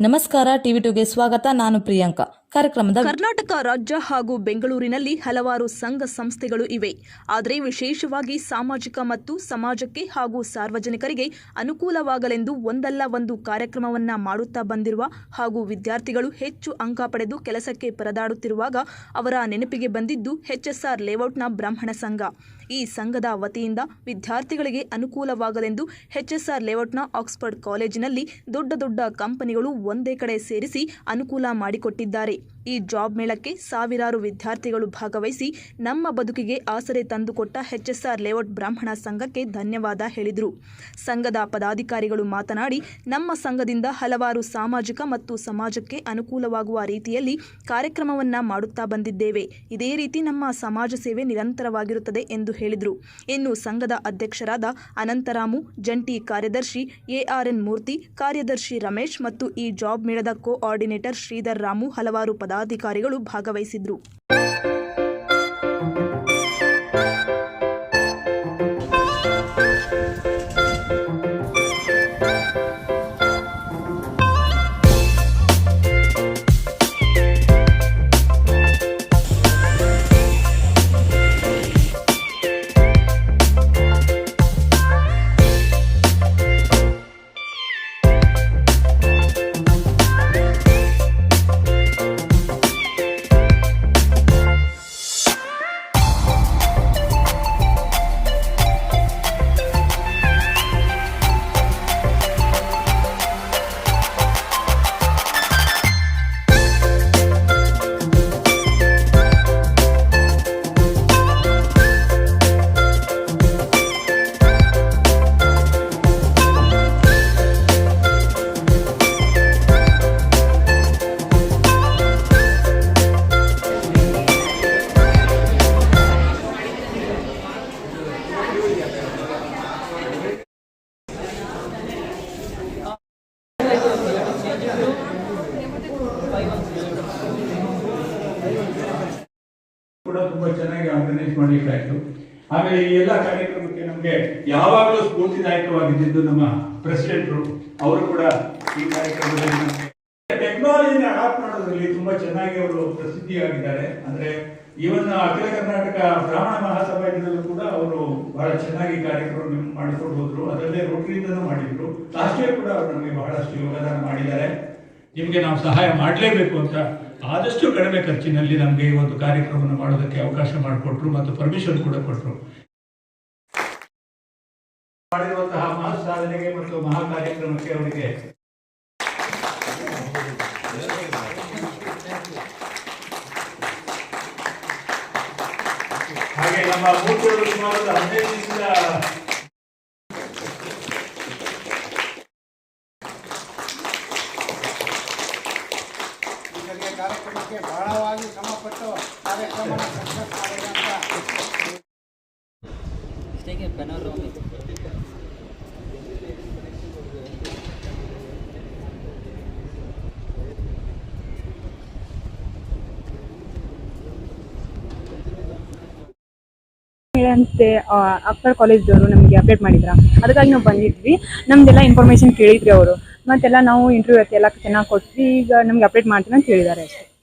ನಮಸ್ಕಾರ, ಟಿವಿ ಟುಗೆ ಸ್ವಾಗತ. ನಾನು ಪ್ರಿಯಾಂಕಾ. ಕಾರ್ಯಕ್ರಮದ ಕರ್ನಾಟಕ ರಾಜ್ಯ ಹಾಗೂ ಬೆಂಗಳೂರಿನಲ್ಲಿ ಹಲವಾರು ಸಂಘ ಸಂಸ್ಥೆಗಳು ಇವೆ. ಆದರೆ ವಿಶೇಷವಾಗಿ ಸಾಮಾಜಿಕ ಮತ್ತು ಸಮಾಜಕ್ಕೆ ಹಾಗೂ ಸಾರ್ವಜನಿಕರಿಗೆ ಅನುಕೂಲವಾಗಲೆಂದು ಒಂದಲ್ಲ ಒಂದು ಕಾರ್ಯಕ್ರಮವನ್ನ ಮಾಡುತ್ತಾ ಬಂದಿರುವ ಹಾಗೂ ವಿದ್ಯಾರ್ಥಿಗಳು ಹೆಚ್ಚು ಅಂಕ ಪಡೆದು ಕೆಲಸಕ್ಕೆ ಪರದಾಡುತ್ತಿರುವಾಗ ಅವರ ನೆನಪಿಗೆ ಬಂದಿದ್ದು ಎಚ್ಎಸ್ಆರ್ ಲೇಔಟ್ನ ಬ್ರಾಹ್ಮಣ ಸಂಘ. ಈ ಸಂಘದ ವತಿಯಿಂದ ವಿದ್ಯಾರ್ಥಿಗಳಿಗೆ ಅನುಕೂಲವಾಗಲೆಂದು ಎಚ್ಎಸ್ಆರ್ ಲೇಔಟ್ನ ಆಕ್ಸ್ಫರ್ಡ್ ಕಾಲೇಜಿನಲ್ಲಿ ದೊಡ್ಡ ದೊಡ್ಡ ಕಂಪನಿಗಳು ಒಂದೇ ಕಡೆ ಸೇರಿಸಿ ಅನುಕೂಲ ಮಾಡಿಕೊಟ್ಟಿದ್ದಾರೆ. ಈ ಜಾಬ್ ಮೇಳಕ್ಕೆ ಸಾವಿರಾರು ವಿದ್ಯಾರ್ಥಿಗಳು ಭಾಗವಹಿಸಿ ನಮ್ಮ ಬದುಕಿಗೆ ಆಸರೆ ತಂದುಕೊಟ್ಟ ಹೆಚ್ಎಸ್ಆರ್ ಲೇಔಟ್ ಬ್ರಾಹ್ಮಣ ಸಂಘಕ್ಕೆ ಧನ್ಯವಾದ ಹೇಳಿದರು. ಸಂಘದ ಪದಾಧಿಕಾರಿಗಳು ಮಾತನಾಡಿ, ನಮ್ಮ ಸಂಘದಿಂದ ಹಲವಾರು ಸಾಮಾಜಿಕ ಮತ್ತು ಸಮಾಜಕ್ಕೆ ಅನುಕೂಲವಾಗುವ ರೀತಿಯಲ್ಲಿ ಕಾರ್ಯಕ್ರಮವನ್ನು ಮಾಡುತ್ತಾ ಬಂದಿದ್ದೇವೆ. ಇದೇ ರೀತಿ ನಮ್ಮ ಸಮಾಜ ಸೇವೆ ನಿರಂತರವಾಗಿರುತ್ತದೆ ಎಂದು ಹೇಳಿದರು. ಇನ್ನು ಸಂಘದ ಅಧ್ಯಕ್ಷರಾದ ಅನಂತರಾಮು, ಜಂಟಿ ಕಾರ್ಯದರ್ಶಿ ಎಆರ್ಎನ್ ಮೂರ್ತಿ, ಕಾರ್ಯದರ್ಶಿ ರಮೇಶ್ ಮತ್ತು ಈ ಜಾಬ್ ಮೇಳದ ಕೋಆರ್ಡಿನೇಟರ್ ಶ್ರೀಧರ್ ರಾಮು ಹಲವಾರು ಪದಾಧಿಕಾರಿಗಳು ಭಾಗವಹಿಸಿದ್ರು. ಯಾವಾಗಲೂ ಸ್ಫೂರ್ತಿದಾಯಕವಾಗಿದ್ದು ನಮ್ಮ ಪ್ರೆಸಿಡೆಂಟ್ರು, ಅವರು ಕೂಡ ಈ ಕಾರ್ಯಕ್ರಮದಲ್ಲಿ ಟೆಕ್ನಾಲಜಿನ ಅಡಾಪ್ಟ್ ಮಾಡೋದ್ರಲ್ಲಿ ತುಂಬಾ ಚೆನ್ನಾಗಿ ಅವರು ಪ್ರಸಿದ್ಧಿಯಾಗಿದ್ದಾರೆ. ಅಂದ್ರೆ ಇವನ್ ಅಖಿಲ ಕರ್ನಾಟಕ ಬ್ರಾಹ್ಮಣ ಮಹಾಸಭಾದಲ್ಲೂ ಕೂಡ ಅವರು ಬಹಳ ಚೆನ್ನಾಗಿ ಕಾರ್ಯಕ್ರಮ ಮಾಡಿಕೊಂಡು ಹೋದ್ರು. ಅದರಲ್ಲೇ ರೋಟರಿಯಿಂದನೂ ಮಾಡಿದ್ರು. ಲಾಸ್ಟ್ ಕೂಡ ಅವರು ನಮಗೆ ಬಹಳಷ್ಟು ಯೋಗದಾನ ಮಾಡಿದ್ದಾರೆ. ನಿಮಗೆ ನಾವು ಸಹಾಯ ಮಾಡಲೇಬೇಕು ಅಂತ ಆದಷ್ಟು ಕಡಿಮೆ ಖರ್ಚಿನಲ್ಲಿ ನಮಗೆ ಈ ಒಂದು ಕಾರ್ಯಕ್ರಮವನ್ನು ಮಾಡೋದಕ್ಕೆ ಅವಕಾಶ ಮಾಡಿಕೊಟ್ರು ಮತ್ತು ಪರ್ಮಿಷನ್ ಕೂಡ ಕೊಟ್ಟರು ಮಾಡಿರುವಂತಹ ಮಹಾ ಸಾಧನೆಗೆ ಮತ್ತು ಮಹಾ ಕಾರ್ಯಕ್ರಮಕ್ಕೆ ಅವರಿಗೆ ಹಾಗೆ ನಮ್ಮ ಮೂರ್ತಿಯವರು ಸುಮಾರು ಹದಿನೈದು ದಿವಸದ ಕಾರ್ಯಕ್ರಮಕ್ಕೆ ಬಹಳವಾಗಿ ಶ್ರಮಪಟ್ಟು ಕಾರ್ಯಕ್ರಮ ಸಕ್ಸಸ್ ಮಾಡಿದಂತ A ಕಾಲೇಜ್ ಕಾಲೇಜ್ದವರು ನಮಗೆ ಅಪ್ಡೇಟ್ ಮಾಡಿದ್ರ? ಅದಕ್ಕಾಗಿ ನಾವು ಬಂದಿದ್ವಿ. ನಮ್ದೆಲ್ಲ ಇನ್ಫಾರ್ಮೇಷನ್ ಕೇಳಿದ್ರಿ ಅವರು. ಮತ್ತೆಲ್ಲ ನಾವು ಇಂಟರ್ವ್ಯೂ ಎಲ್ಲ ಚೆನ್ನಾಗಿ ಕೊಟ್ವಿ. ಈಗ ನಮ್ಗೆ ಅಪ್ಡೇಟ್ ಮಾಡ್ತೀನಿ ಅಂತ ಹೇಳಿದ್ದಾರೆ ಅಷ್ಟೇ.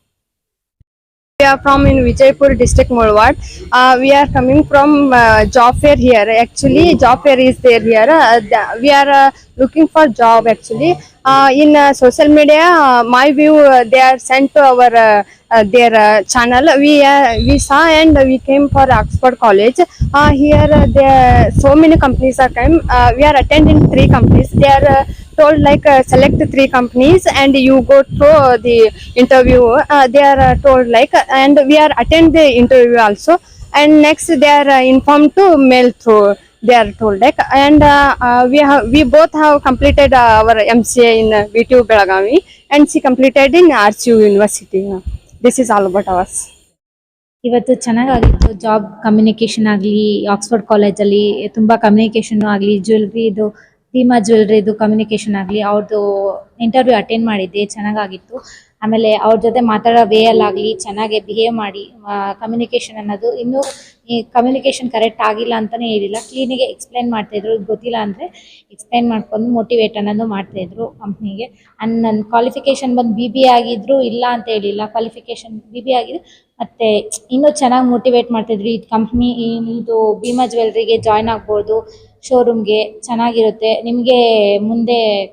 Are from in Vijaypur district Mulwad. Uh, we are coming from uh, job fair here. Actually, job fair is there here. Uh, the- we are uh, looking for job actually. Uh, in uh, social media, uh, my view, uh, they are sent to our uh, uh, their uh, channel. We uh, we saw and we came for Oxford College. Uh, here, uh, there so many companies are come. Uh, we are attending three companies. They are uh, told like uh, select three companies and you go through the interview. Uh, they are uh, told like and we are attend the interview also. And next they are uh, informed to mail through. They are told like and uh, uh, we have we both have completed uh, our MCA in uh, VTU Belagavi and she completed in RCU University. This is all about us. ಇವತ್ತು ಚೆನ್ನಾಗಾಗಿತ್ತು job communication ಆಗಲಿ Oxford ಕಾಲೇಜಲ್ಲಿ ತುಂಬ communication ಆಗಲಿ jewellery ಇದು Bima ಜ್ಯುವೆಲ್ರಿದು communication ಆಗಲಿ ಅವ್ರದ್ದು interview attend ಮಾಡಿದ್ದೆ, ಚೆನ್ನಾಗಾಗಿತ್ತು. ಆಮೇಲೆ ಅವ್ರ ಜೊತೆ ಮಾತಾಡೋ ವೇಯಲ್ಲಾಗಲಿ ಚೆನ್ನಾಗಿ ಬಿಹೇವ್ ಮಾಡಿ ಕಮ್ಯುನಿಕೇಷನ್ ಅನ್ನೋದು ಇನ್ನೂ ಈ ಕಮ್ಯುನಿಕೇಷನ್ ಕರೆಕ್ಟ್ ಆಗಿಲ್ಲ ಅಂತಲೇ ಹೇಳಿಲ್ಲ. ಕ್ಲೀನಿಗೆ ಎಕ್ಸ್ಪ್ಲೈನ್ ಮಾಡ್ತಾಯಿದ್ರು ಇದು ಗೊತ್ತಿಲ್ಲ ಅಂದರೆ ಎಕ್ಸ್ಪ್ಲೈನ್ ಮಾಡ್ಕೊಂಡು ಮೋಟಿವೇಟ್ ಅನ್ನೋದು ಮಾಡ್ತಾಯಿದ್ರು ಕಂಪ್ನಿಗೆ ಆ್ಯಂಡ್ ನನ್ನ ಕ್ವಾಲಿಫಿಕೇಷನ್ ಬಂದು ಬಿ ಬಿ ಆಗಿದ್ರು ಇಲ್ಲ ಅಂತ ಹೇಳಿಲ್ಲ. ಕ್ವಾಲಿಫಿಕೇಷನ್ ಬಿ ಬಿ ಆಗಿದೆ, ಮತ್ತು ಇನ್ನೂ ಚೆನ್ನಾಗಿ ಮೋಟಿವೇಟ್ ಮಾಡ್ತಿದ್ರು ಇದು ಕಂಪ್ನಿ ಇದು ಭೀಮಾ ಜ್ಯುವೆಲ್ರಿಗೆ ಜಾಯ್ನ್ ಆಗ್ಬೋದು. ಶೋರೂಮ್ಗೆ ಚೆನ್ನಾಗಿರುತ್ತೆ. ನಿಮಗೆ ಮುಂದೆ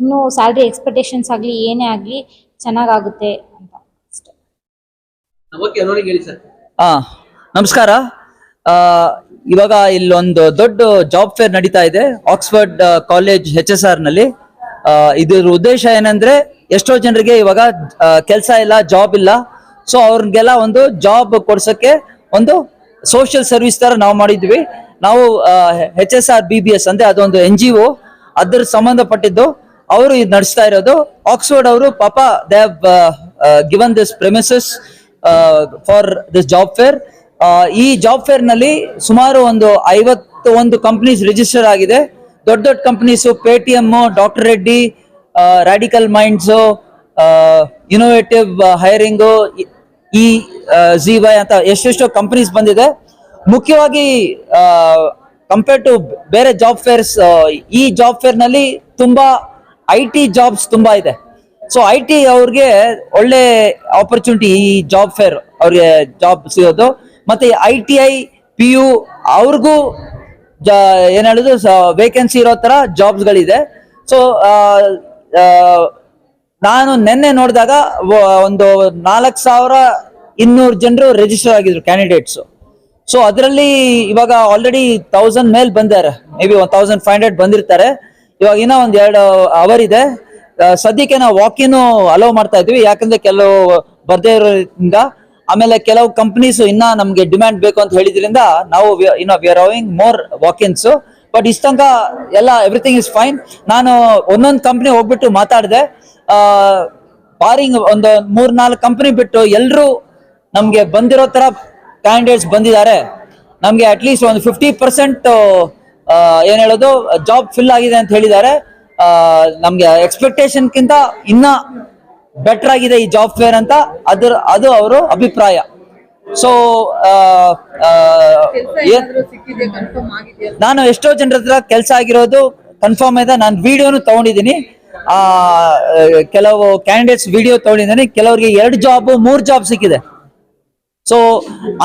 ಇನ್ನೂ ಸ್ಯಾಲ್ರಿ ಎಕ್ಸ್ಪೆಕ್ಟೇಷನ್ಸ್ ಆಗಲಿ ಏನೇ ಆಗಲಿ ಚೆನ್ನಾಗಾಗುತ್ತೆ ಅಂತ. ಅಷ್ಟೇ. ಓಕೆ ಹೇಳಿ ಸರ್. ಆ ನಮಸ್ಕಾರ. ಆ, ಇವಾಗ ಇಲ್ಲೊಂದು ದೊಡ್ಡ ಜಾಬ್ ಫೇರ್ ನಡೀತಾ ಇದೆ ಆಕ್ಸ್ಫರ್ಡ್ ಕಾಲೇಜ್ ಹೆಚ್ ಎಸ್ ಆರ್ನಲ್ಲಿ. ಆ, ಇದ್ರ ಉದ್ದೇಶ ಏನಂದ್ರೆ ಎಷ್ಟೋ ಜನರಿಗೆ ಇವಾಗ ಕೆಲಸ ಇಲ್ಲ ಜಾಬ್ ಇಲ್ಲ. ಸೊ ಅವ್ರಿಗೆಲ್ಲ ಒಂದು ಜಾಬ್ ಕೊಡ್ಸಕ್ಕೆ ಒಂದು ಸೋಷಿಯಲ್ ಸರ್ವಿಸ್ ತರ ನಾವು ಮಾಡಿದ್ವಿ. ನಾವು H S R B B S ಅಂದ್ರೆ ಅದೊಂದು ಎನ್ ಜಿ ಒ ಅದ್ರ ಸಂಬಂಧಪಟ್ಟಿದ್ದು ಅವರು ಇದು ನಡೆಸ್ತಾ ಇರೋದು. ಆಕ್ಸ್ಫರ್ಡ್ ಅವರು ಪಾಪ they have given this premises for this job fair ಈ ಜಾಬ್ ಫೇರ್ನಲ್ಲಿ ಸುಮಾರು ಒಂದು ಐವತ್ತು ಒಂದು ಕಂಪ್ನೀಸ್ ರಿಜಿಸ್ಟರ್ ಆಗಿದೆ. ದೊಡ್ಡ ದೊಡ್ಡ companies Paytm doctor Reddy radical minds innovative hiring ಈ ಜಿ ವೈ ಅಂತ ಎಷ್ಟೆಷ್ಟೋ ಕಂಪ್ನೀಸ್ ಬಂದಿದೆ. ಮುಖ್ಯವಾಗಿ ಕಂಪೇರ್ ಟು ಬೇರೆ ಜಾಬ್ ಫೇರ್ಸ್ ಈ ಜಾಬ್ ಫೇರ್ನಲ್ಲಿ ತುಂಬಾ ಐ ಟಿ ಜಾಬ್ಸ್ ತುಂಬಾ ಇದೆ. ಸೊ ಐ ಟಿ ಅವ್ರಿಗೆ ಒಳ್ಳೆ ಆಪರ್ಚುನಿಟಿ ಈ ಜಾಬ್ ಫೇರ್ ಅವ್ರಿಗೆ ಜಾಬ್ ಸಿಗೋದು. ಮತ್ತೆ I T I P U ಅವ್ರಿಗೂ ಏನ್ ಹೇಳುದು ವೇಕೆನ್ಸಿ ಇರೋ ತರ ಜಾಬ್ಸ್ ಗಳಿದೆ ಸೊ ನಾನು ನಿನ್ನೆ ನೋಡಿದಾಗ ಒಂದು ನಾಲ್ಕು ಸಾವಿರ ಇನ್ನೂರು ಜನರು ರಿಜಿಸ್ಟರ್ ಆಗಿದ್ರು ಕ್ಯಾಂಡಿಡೇಟ್ಸ್ ಸೊ ಅದರಲ್ಲಿ ಇವಾಗ ಆಲ್ರೆಡಿ ತೌಸಂಡ್ ಮೇಲ್ ಬಂದಾರೆ. Maybe one thousand five hundred ಬಂದಿರ್ತಾರೆ. ಇವಾಗ ಇನ್ನೂ ಒಂದ್ ಎರಡು ಅವರ್ ಇದೆ. ಸದ್ಯಕ್ಕೆ ನಾವು ವಾಕಿನ್ ಅಲೋ ಮಾಡ್ತಾ ಇದ್ವಿ. ಯಾಕಂದ್ರೆ ಕೆಲವು ಬರ್ದೇ ಇರೋದ್ರಿಂದ, ಆಮೇಲೆ ಕೆಲವು ಕಂಪ್ನೀಸ್ ಇನ್ನ ನಮ್ಗೆ ಡಿಮ್ಯಾಂಡ್ ಬೇಕು ಅಂತ ಹೇಳಿದ್ರಿಂದ ನಾವು ಇನ್ನ we are having more walk-ins but ಇಷ್ಟಂಗ ತನಕ ಎಲ್ಲ ಎವ್ರಿಥಿಂಗ್ ಇಸ್ ಫೈನ್ ನಾನು ಒಂದೊಂದು ಕಂಪ್ನಿ ಹೋಗ್ಬಿಟ್ಟು ಮಾತಾಡಿದೆ. ಬಾರಿಂಗ್ ಒಂದು ಮೂರ್ ನಾಲ್ಕು ಕಂಪ್ನಿ ಬಿಟ್ಟು ಎಲ್ಲರೂ ನಮ್ಗೆ ಬಂದಿರೋ ತರ ಕ್ಯಾಂಡಿಡೇಟ್ಸ್ ಬಂದಿದ್ದಾರೆ. ನಮ್ಗೆ ಅಟ್ಲೀಸ್ಟ್ ಒಂದು ಫಿಫ್ಟಿ ಪರ್ಸೆಂಟ್ ಏನ್ ಹೇಳೋದು ಜಾಬ್ ಫಿಲ್ ಆಗಿದೆ ಅಂತ ಹೇಳಿದ್ದಾರೆ. ನಮ್ಗೆ ಎಕ್ಸ್ಪೆಕ್ಟೇಷನ್ ಕಿಂತ ಇನ್ನ ಬೆಟರ್ ಆಗಿದೆ ಈ ಜಾಬ್ ಫೇರ್ ಅಂತ. ಅದರ ಅದು ಅವರು ಅಭಿಪ್ರಾಯ. ಸೊ ನಾನು ಎಷ್ಟೋ ಜನರ ಹತ್ರ ಕೆಲಸ ಆಗಿರೋದು ಕನ್ಫರ್ಮ್ ಇದೆ. ನಾನು ವಿಡಿಯೋನು ತಗೊಂಡಿದ್ದೀನಿ. ಆ ಕೆಲವು ಕ್ಯಾಂಡಿಡೇಟ್ಸ್ ವಿಡಿಯೋ ತಗೊಂಡಿದ್ದೀನಿ. ಕೆಲವರಿಗೆ ಎರಡು ಜಾಬ್ ಮೂರು ಜಾಬ್ ಸಿಕ್ಕಿದೆ. ಸೊ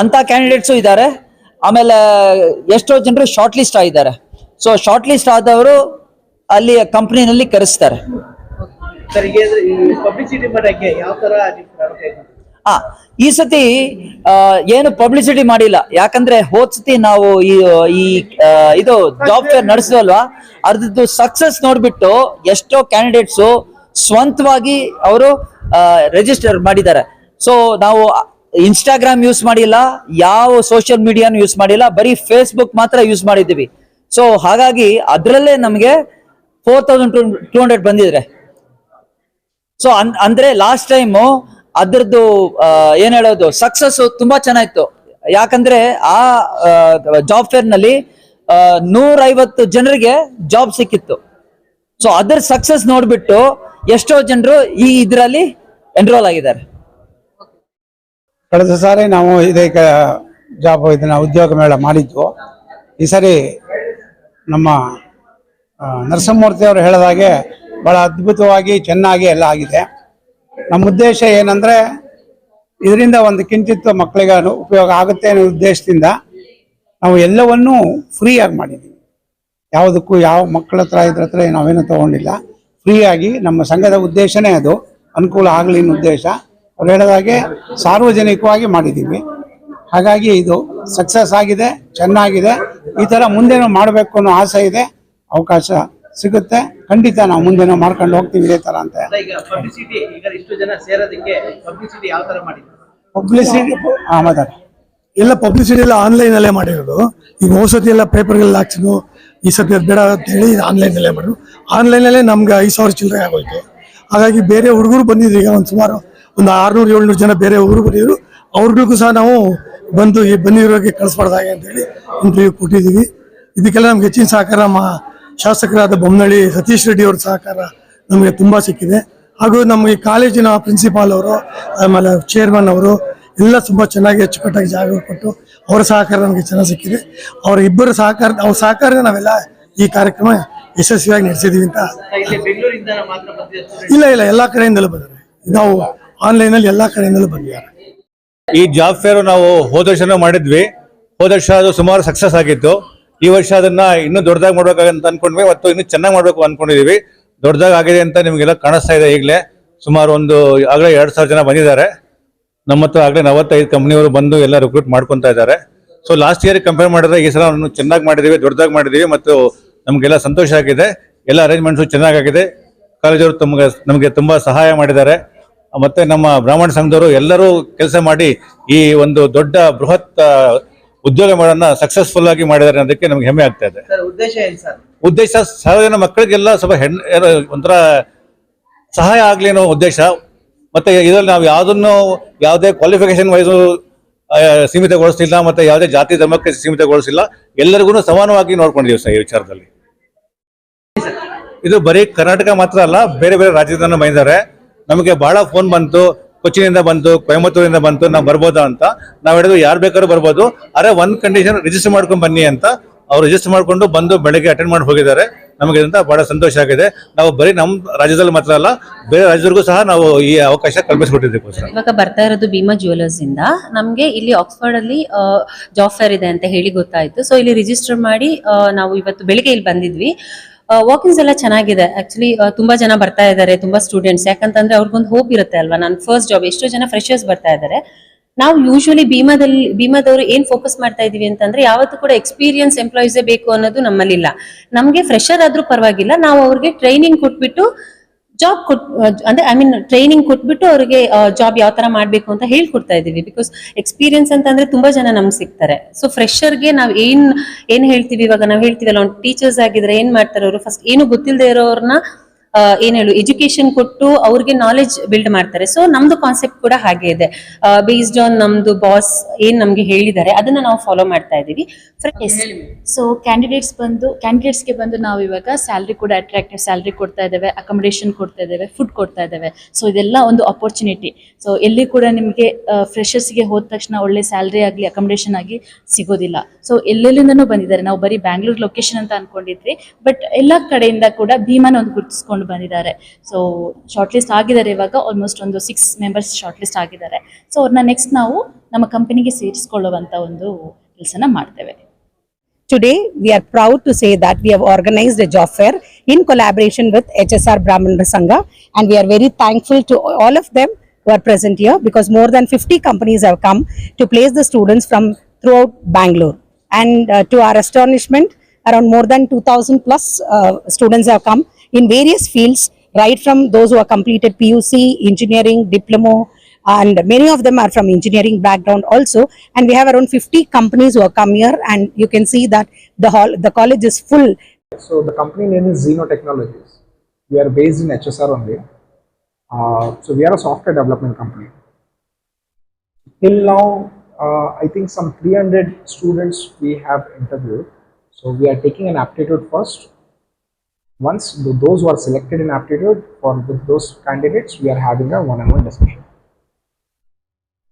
ಅಂತ ಕ್ಯಾಂಡಿಡೇಟ್ಸು ಇದ್ದಾರೆ ಆಮೇಲೆ ಎಷ್ಟೋ ಜನರು ಶಾರ್ಟ್ ಲಿಸ್ಟ್ ಆಗಿದ್ದಾರೆ. ಸೊ ಶಾರ್ಟ್ ಲಿಸ್ಟ್ ಆದವರು ಅಲ್ಲಿ ಕಂಪ್ನಿನಲ್ಲಿ ಕರೆಸ್ತಾರೆ. ಆ ಈ ಸತಿ ಏನು ಪಬ್ಲಿಸಿಟಿ ಮಾಡಿಲ್ಲ. ಯಾಕಂದ್ರೆ ಹೋದ್ ಸತಿ ನಾವು ಈ ಈ ಇದು ಜಾಬ್ ಫೇರ್ ನಡೆಸಿದಲ್ವಾ ಅದ್ರದ್ದು ಸಕ್ಸಸ್ ನೋಡ್ಬಿಟ್ಟು ಎಷ್ಟೋ ಕ್ಯಾಂಡಿಡೇಟ್ಸು ಸ್ವಂತವಾಗಿ ಅವರು ರಿಜಿಸ್ಟರ್ ಮಾಡಿದ್ದಾರೆ. ಸೊ ನಾವು ಇನ್ಸ್ಟಾಗ್ರಾಮ್ ಯೂಸ್ ಮಾಡಿಲ್ಲ, ಯಾವ ಸೋಷಿಯಲ್ ಮೀಡಿಯಾನು ಯೂಸ್ ಮಾಡಿಲ್ಲ, ಬರೀ ಫೇಸ್ಬುಕ್ ಮಾತ್ರ ಯೂಸ್ ಮಾಡಿದ್ದೀವಿ. ಸೊ ಹಾಗಾಗಿ ಅದರಲ್ಲೇ ನಮಗೆ ಫೋರ್ ತೌಸಂಡ್ ಟೂ ಹಂಡ್ರೆಡ್ ಬಂದಿದ್ರೆ. ಸೊ ಅಂದ್ರೆ ಲಾಸ್ಟ್ ಟೈಮು ಅದ್ರದ್ದು ಏನ್ ಹೇಳೋದು ಸಕ್ಸಸ್ ತುಂಬಾ ಚೆನ್ನಾಗಿತ್ತು. ಯಾಕಂದ್ರೆ ಆ ಜಾಬ್ ಫೇರ್ನಲ್ಲಿ ನೂರ ಐವತ್ತು ಜನರಿಗೆ ಜಾಬ್ ಸಿಕ್ಕಿತ್ತು. ಸೊ ಅದ್ರ ಸಕ್ಸಸ್ ನೋಡ್ಬಿಟ್ಟು ಎಷ್ಟೋ ಜನರು ಈ ಇದರಲ್ಲಿ ಎನ್ರೋಲ್ ಆಗಿದ್ದಾರೆ. ಕಳೆದ ಸಾರಿ ನಾವು ಇದೇ ಜಾಬ್ ಇದನ್ನ ಉದ್ಯೋಗ ಮೇಳ ಮಾಡಿದ್ವು. ಈ ಸಾರಿ ನಮ್ಮ ನರಸಿಂಹಮೂರ್ತಿ ಅವರು ಹೇಳಿದ ಹಾಗೆ ಬಹಳ ಅದ್ಭುತವಾಗಿ ಚೆನ್ನಾಗಿ ಎಲ್ಲ ಆಗಿದೆ. ನಮ್ಮ ಉದ್ದೇಶ ಏನಂದ್ರೆ ಇದರಿಂದ ಒಂದು ಕಿಂಚಿತ್ತು ಮಕ್ಕಳಿಗೆ ಉಪಯೋಗ ಆಗುತ್ತೆ ಅನ್ನೋ ಉದ್ದೇಶದಿಂದ ನಾವು ಎಲ್ಲವನ್ನೂ ಫ್ರೀಯಾಗಿ ಮಾಡಿದ್ದೀವಿ. ಯಾವುದಕ್ಕೂ ಯಾವ ಮಕ್ಕಳ ಹತ್ರ ಇದ್ರ ಹತ್ರ ನಾವೇನು ತಗೊಂಡಿಲ್ಲ. ಫ್ರೀಯಾಗಿ ನಮ್ಮ ಸಂಘದ ಉದ್ದೇಶನೇ ಅದು. ಅನುಕೂಲ ಆಗಲಿ ಅನ್ನೋ ಉದ್ದೇಶ. ಅವ್ರು ಹೇಳಿದಾಗೆ ಸಾರ್ವಜನಿಕವಾಗಿ ಮಾಡಿದ್ದೀವಿ. ಹಾಗಾಗಿ ಇದು ಸಕ್ಸಸ್ ಆಗಿದೆ ಚೆನ್ನಾಗಿದೆ. ಈ ಥರ ಮುಂದೇನೂ ಮಾಡಬೇಕು ಅನ್ನೋ ಆಸೆ ಇದೆ ಅವಕಾಶ ಸಿಗುತ್ತೆ. ಖಂಡಿತ ನಾವು ಮುಂದೆನೂ ಮಾಡ್ಕೊಂಡು ಹೋಗ್ತೀವಿ ಇದೇ ಥರ ಅಂತ. ಈಗ ಪಬ್ಲಿಸಿಟಿ ಈಗ ಇಷ್ಟು ಜನ ಸೇರೋದಕ್ಕೆ ಪಬ್ಲಿಸಿಟಿ ಯಾವ ತರ ಮಾಡಿದ್ರು? ಪಬ್ಲಿಸಿಟಿ ಹಾಂ ಮಾತಾಡ. ಎಲ್ಲ ಪಬ್ಲಿಸಿಟಿ ಎಲ್ಲ ಆನ್ಲೈನ್ ಅಲ್ಲೇ ಮಾಡಿರೋದು. ಈಗ ಸತಿ ಎಲ್ಲ ಪೇಪರ್ಗೆಲ್ಲ ಹಾಕ್ಸಿದ್ವು. ಈ ಸತಿ ಅದು ಬೇಡ ಅಂತ ಹೇಳಿ ಆನ್ಲೈನ್ ಅಲ್ಲೇ ಮಾಡಿದ್ರು. ಆನ್ಲೈನ್ ಅಲ್ಲೇ ನಮ್ಗೆ ಐದು ಸಾವಿರ ಚಿಲ್ಲರೆ ಆಗೋಯ್ತು. ಹಾಗಾಗಿ ಬೇರೆ ಹುಡುಗರು ಬಂದಿದ್ರು ಈಗ ಒಂದು ಸುಮಾರು ಒಂದು ಆರ್ನೂರು ಏಳ್ನೂರು ಜನ ಬೇರೆ ಊರು ಬಂದಿದ್ರು ಅವ್ರಿಗೂ ಸಹ ನಾವು ಬಂದು ಈ ಬನ್ನಿರೋಗೆ ಕಳಿಸ್ಬಾರ್ದಾಗೆ ಅಂತ ಹೇಳಿ ಇಂಟರ್ವ್ಯೂ ಕೊಟ್ಟಿದ್ದೀವಿ. ಇದಕ್ಕೆಲ್ಲ ನಮ್ಗೆ ಹೆಚ್ಚಿನ ಸಹಕಾರ ನಮ್ಮ ಶಾಸಕರಾದ ಬೊಮ್ಮನಳ್ಳಿ ಸತೀಶ್ ರೆಡ್ಡಿ ಅವ್ರ ಸಹಕಾರ ನಮಗೆ ತುಂಬ ಸಿಕ್ಕಿದೆ. ಹಾಗೂ ನಮ್ಮ ಈ ಕಾಲೇಜಿನ ಪ್ರಿನ್ಸಿಪಾಲ್ ಅವರು ಆಮೇಲೆ ಚೇರ್ಮನ್ ಅವರು ಎಲ್ಲ ತುಂಬ ಚೆನ್ನಾಗಿ ಅಚ್ಚುಕಟ್ಟಾಗಿ ಜಾಗ ಕೊಟ್ಟು ಅವರ ಸಹಕಾರ ನಮಗೆ ಚೆನ್ನಾಗಿ ಸಿಕ್ಕಿದೆ. ಅವರ ಇಬ್ಬರ ಸಹಕಾರ ಅವ್ರ ಸಹಕಾರದ ನಾವೆಲ್ಲ ಈ ಕಾರ್ಯಕ್ರಮ ಯಶಸ್ವಿಯಾಗಿ ನಡೆಸಿದೀವಿ ಅಂತ. ಇಲ್ಲ ಇಲ್ಲ ಎಲ್ಲ ಕಡೆಯಿಂದಲೂ ಬಂದರೆ ನಾವು ಆನ್ಲೈನ್ ಅಲ್ಲಿ ಎಲ್ಲಾ ಕಡೆಯಿಂದಲೂ ಬಂದಿದ್ದಾರೆ. ಈ ಜಾಬ್ ಫೇರ್ ನಾವು ಹೋದ ವರ್ಷನೂ ಮಾಡಿದ್ವಿ. ಹೋದ ವರ್ಷ ಅದು ಸುಮಾರು ಸಕ್ಸಸ್ ಆಗಿತ್ತು. ಈ ವರ್ಷ ಅದನ್ನ ಇನ್ನೂ ದೊಡ್ಡದಾಗಿ ಮಾಡ್ಬೇಕಂತ ಅನ್ಕೊಂಡ್ವಿ. ಮತ್ತು ಇನ್ನೂ ಚೆನ್ನಾಗಿ ಮಾಡ್ಬೇಕು ಅನ್ಕೊಂಡಿದೀವಿ. ದೊಡ್ಡದಾಗಿ ಆಗಿದೆ ಅಂತ ನಿಮಗೆಲ್ಲ ಕಾಣಿಸ್ತಾ ಇದೆ ಈಗಲೇ. ಸುಮಾರು ಒಂದು, ಆಗಲೇ ಎರಡು ಸಾವಿರ ಜನ ಬಂದಿದ್ದಾರೆ. ನಮ್ಮ ಹತ್ರ ಆಗಲೇ ನಲವತ್ತೈದು ಕಂಪ್ನಿಯವರು ಬಂದು ಎಲ್ಲ ರಿಕ್ರೂಟ್ ಮಾಡ್ಕೊತಾ ಇದ್ದಾರೆ. ಸೊ ಲಾಸ್ಟ್ ಇಯರ್ ಕಂಪೇರ್ ಮಾಡಿದ್ರೆ ಈ ಸಲ ಚೆನ್ನಾಗಿ ಮಾಡಿದೀವಿ, ದೊಡ್ಡದಾಗಿ ಮಾಡಿದೀವಿ. ಮತ್ತು ನಮಗೆಲ್ಲ ಸಂತೋಷ ಆಗಿದೆ. ಎಲ್ಲ ಅರೇಂಜ್ಮೆಂಟ್ಸು ಚೆನ್ನಾಗಾಗಿದೆ. ಕಾಲೇಜವರು ತಮಗೆ, ನಮಗೆ ತುಂಬ ಸಹಾಯ ಮಾಡಿದ್ದಾರೆ. ಮತ್ತೆ ನಮ್ಮ ಬ್ರಾಹ್ಮಣ ಸಂಘದವರು ಎಲ್ಲರೂ ಕೆಲಸ ಮಾಡಿ ಈ ಒಂದು ದೊಡ್ಡ ಬೃಹತ್ ಉದ್ಯೋಗ ಮಾಡನ್ನ ಸಕ್ಸಸ್ಫುಲ್ ಆಗಿ ಮಾಡಿದ್ದಾರೆ ಅನ್ನೋದಕ್ಕೆ ನಮ್ಗೆ ಹೆಮ್ಮೆ ಆಗ್ತಾ ಇದೆ. ಉದ್ದೇಶ ಏನ್ ಸರ್? ಉದ್ದೇಶ ಸಾವಿರ ಮಕ್ಕಳಿಗೆಲ್ಲ ಸ್ವಲ್ಪ ಹೆಣ್ ಏನೋ ಒಂಥರ ಸಹಾಯ ಆಗ್ಲಿ ಅನ್ನೋ ಉದ್ದೇಶ. ಮತ್ತೆ ಇದರಲ್ಲಿ ನಾವು ಯಾವುದನ್ನು ಯಾವುದೇ ಕ್ವಾಲಿಫಿಕೇಶನ್ ವೈಸ್ ಸೀಮಿತಗೊಳಿಸ್ತಿಲ್ಲ ಮತ್ತೆ ಯಾವುದೇ ಜಾತಿ ಧರ್ಮಕ್ಕೆ ಸೀಮಿತಗೊಳಿಸಿಲ್ಲ ಎಲ್ಲರಿಗೂ ಸಮಾನವಾಗಿ ನೋಡ್ಕೊಂಡಿದ್ದೀವಿ ಸರ್ ಈ ವಿಚಾರದಲ್ಲಿ. ಇದು ಬರೀ ಕರ್ನಾಟಕ ಮಾತ್ರ ಅಲ್ಲ ಬೇರೆ ಬೇರೆ ರಾಜ್ಯದನ್ನ ಬಂದಿದ್ದಾರೆ ನಮಗೆ ಬಹಳ ಫೋನ್ ಬಂತು, ಕೊಚ್ಚಿನಿಂದ ಬಂತು ಕೊಯಮತ್ತೂರಿಂದ ಬಂತು, ನಾವು ಬರ್ಬೋದಾ ಅಂತ. ನಾವು ಹೇಳಿದ್ವಿ ಯಾರು ಬೇಕಾದ್ರೂ ಬರ್ಬೋದು. ಅರೆ ಒಂದ್ ಕಂಡೀಷನ್ ರಿಜಿಸ್ಟರ್ ಮಾಡ್ಕೊಂಡು ಬನ್ನಿ ಅಂತ ಅವ್ರು ರಿಜಿಸ್ಟರ್ ಮಾಡ್ಕೊಂಡು ಬಂದು ಬೆಳಗ್ಗೆ ಅಟೆಂಡ್ ಮಾಡಿ ಹೋಗಿದ್ದಾರೆ. ನಮಗೆ ಇದರಿಂದ ಬಹಳ ಸಂತೋಷ ಆಗಿದೆ. ನಾವು ಬರೀ ನಮ್ಮ ರಾಜ್ಯದಲ್ಲಿ ಮಾತ್ರ ಅಲ್ಲ, ಬೇರೆ ರಾಜ್ಯದವ್ರಿಗೂ ಸಹ ನಾವು ಈ ಅವಕಾಶ ಕಲ್ಪಿಸಿಕೊಟ್ಟಿದ್ದೀವಿ ಇವಾಗ ಬರ್ತಾ ಇರೋದು ಭೀಮಾ ಜ್ಯುವೆಲರ್ಸ್ ಇಂದ. ನಮಗೆ ಇಲ್ಲಿ ಆಕ್ಸ್ಫರ್ಡ್ ಅಲ್ಲಿ ಜಾಬ್ ಫೇರ್ ಇದೆ ಅಂತ ಹೇಳಿ ಗೊತ್ತಾಯ್ತು. ಸೊ ಇಲ್ಲಿ ರಿಜಿಸ್ಟರ್ ಮಾಡಿ ನಾವು ಇವತ್ತು ಬೆಳಿಗ್ಗೆ ಇಲ್ಲಿ ಬಂದಿದ್ವಿ. ವಾಕಿಂಗ್ಸ್ ಎಲ್ಲ ಚೆನ್ನಾಗಿದೆ. ಆಕ್ಚುಲಿ ತುಂಬಾ ಜನ ಬರ್ತಾ ಇದ್ದಾರೆ, ತುಂಬಾ ಸ್ಟೂಡೆಂಟ್ಸ್ ಯಾಕಂತಂದ್ರೆ ಅವ್ರಿಗೊಂದು ಹೋಪ್ ಇರುತ್ತೆ ಅಲ್ವಾ? ನಾನು ಫಸ್ಟ್ ಜಾಬ್ ಎಷ್ಟೋ ಜನ ಫ್ರೆಶರ್ಸ್ ಬರ್ತಾ ಇದ್ದಾರೆ. ನಾವು ಯೂಶುವಲಿ ಭೀಮಾದಲ್ಲಿ, ಭೀಮಾದವರು ಏನ್ ಫೋಕಸ್ ಮಾಡ್ತಾ ಇದೀವಿ ಅಂತಂದ್ರೆ ಯಾವತ್ತೂ ಕೂಡ ಎಕ್ಸ್ಪೀರಿಯನ್ಸ್ ಎಂಪ್ಲಾಯೀಸೇ ಬೇಕು ಅನ್ನೋದು ನಮ್ಮಲ್ಲಿಲ್ಲ. ನಮ್ಗೆ ಫ್ರೆಶರ್ ಆದ್ರೂ ಪರವಾಗಿಲ್ಲ, ನಾವು ಅವ್ರಿಗೆ ಟ್ರೈನಿಂಗ್ ಕೊಟ್ಬಿಟ್ಟು ಜಾಬ್ ಕೊಟ್ ಅಂದ್ರೆ ಐ ಮೀನ್ ಟ್ರೈನಿಂಗ್ ಕೊಟ್ಬಿಟ್ಟು ಅವ್ರಿಗೆ ಜಾಬ್ ಯಾವ ತರ ಮಾಡ್ಬೇಕು ಅಂತ ಹೇಳ್ಕೊಡ್ತಾ ಇದೀವಿ ಬಿಕಾಸ್ ಎಕ್ಸ್ಪೀರಿಯನ್ಸ್ ಅಂತಂದ್ರೆ ತುಂಬಾ ಜನ ನಮ್ಗೆ ಸಿಗ್ತಾರೆ. ಸೊ ಫ್ರೆಶರ್ಗೆ ನಾವ್ ಏನ್ ಏನ್ ಹೇಳ್ತೀವಿ ಇವಾಗ? ನಾವ್ ಹೇಳ್ತೀವಲ್ಲ, ಒಂದು ಟೀಚರ್ಸ್ ಆಗಿದ್ರೆ ಏನ್ ಮಾಡ್ತಾರೆ ಅವರು? ಫಸ್ಟ್ ಏನು ಗೊತ್ತಿಲ್ಲದೆ ಇರೋರ್ನ ಏನ್ ಹೇಳು ಎಜುಕೇಶನ್ ಕೊಟ್ಟು ಅವ್ರಿಗೆ ನಾಲೆಜ್ ಬಿಲ್ಡ್ ಮಾಡ್ತಾರೆ. ಸೊ ನಮ್ದು ಕಾನ್ಸೆಪ್ಟ್ ಕೂಡ ಹಾಗೆ ಇದೆ. ಬೇಸ್ಡ್ ಆನ್ ನಮ್ದು ಬಾಸ್ ಏನ್ ನಮ್ಗೆ ಹೇಳಿದ್ದಾರೆ, ಅದನ್ನ ನಾವು ಫಾಲೋ ಮಾಡ್ತಾ ಇದೀವಿ ಸೊ ಕ್ಯಾಂಡಿಡೇಟ್ಸ್ ಬಂದು ಕ್ಯಾಂಡಿಡೇಟ್ಸ್ಗೆ ಬಂದು ನಾವು ಇವಾಗ ಸ್ಯಾಲ್ರಿ ಕೂಡ ಅಟ್ರಾಕ್ಟಿವ್ ಸ್ಯಾಲ್ರಿ ಕೊಡ್ತಾ ಇದ್ದೇವೆ ಅಕಾಮಿಡೇಷನ್ ಕೊಡ್ತಾ ಇದ್ದೇವೆ ಫುಡ್ ಕೊಡ್ತಾ ಇದ್ದೇವೆ. ಸೊ ಇದೆಲ್ಲ ಒಂದು ಅಪರ್ಚುನಿಟಿ ಸೊ ಎಲ್ಲಿ ಕೂಡ ನಿಮಗೆ ಫ್ರೆಶರ್ಸ್ಗೆ ಹೋದ ತಕ್ಷಣ ಒಳ್ಳೆ ಸ್ಯಾಲ್ರಿ ಆಗಲಿ ಅಕಾಮಿಡೇಷನ್ ಆಗಿ ಸಿಗೋದಿಲ್ಲ. ಸೊ ಎಲ್ಲೆಲ್ಲಿಂದನೂ ಬಂದಿದ್ದಾರೆ. ನಾವು ಬರೀ ಬ್ಯಾಂಗ್ಳೂರ್ ಲೊಕೇಶನ್ ಅಂತ ಅನ್ಕೊಂಡಿದ್ವಿ ಬಟ್ ಎಲ್ಲ ಕಡೆಯಿಂದ ಕೂಡ ಭೀಮಾನ ಒಂದು ಗುರುತಿಸ್ಕೊಂಡು ಬಂದಿದ್ದಾರೆ ಸೊ ಶಾರ್ಟ್ ಲಿಸ್ಟ್ ಆಗಿದ್ದಾರೆ ಇವಾಗ ಆಲ್ಮೋಸ್ಟ್ ಒಂದು ಸಿಕ್ಸ್ ಮೆಂಬರ್ಸ್ ಶಾರ್ಟ್ ಲಿಸ್ಟ್ ಆಗಿದ್ದಾರೆ ಸೊ ಅವ್ರನ್ನ ನೆಕ್ಸ್ಟ್ ನಾವು ನಮ್ಮ ಕಂಪನಿಗೆ ಸೇರಿಸ್ಕೊಳ್ಳುವಂಥ ಒಂದು ಕೆಲಸನ ಮಾಡ್ತೇವೆ Today, we are proud to say that we have organized a job fair in collaboration with HSR ಬ್ರಾಹ್ಮಣರ Sangha, and we are very thankful to all of them who are present here because more than 50 companies have come to place the students from throughout Bangalore. And uh, to our astonishment, around more than 2,000 plus uh, students have come in various fields, right from those who have completed PUC, engineering, diploma, and many of them are from engineering background also and we have around 50 companies who have come here and you can see that the hall the college is full So the company name is Zeno Technologies. We are based in HSR only. Uh, so we are a software development company. Till now, uh, I think some 300 students we have interviewed. So we are taking an aptitude first. Once those who are selected in aptitude for those candidates, we are having a one-on-one discussion.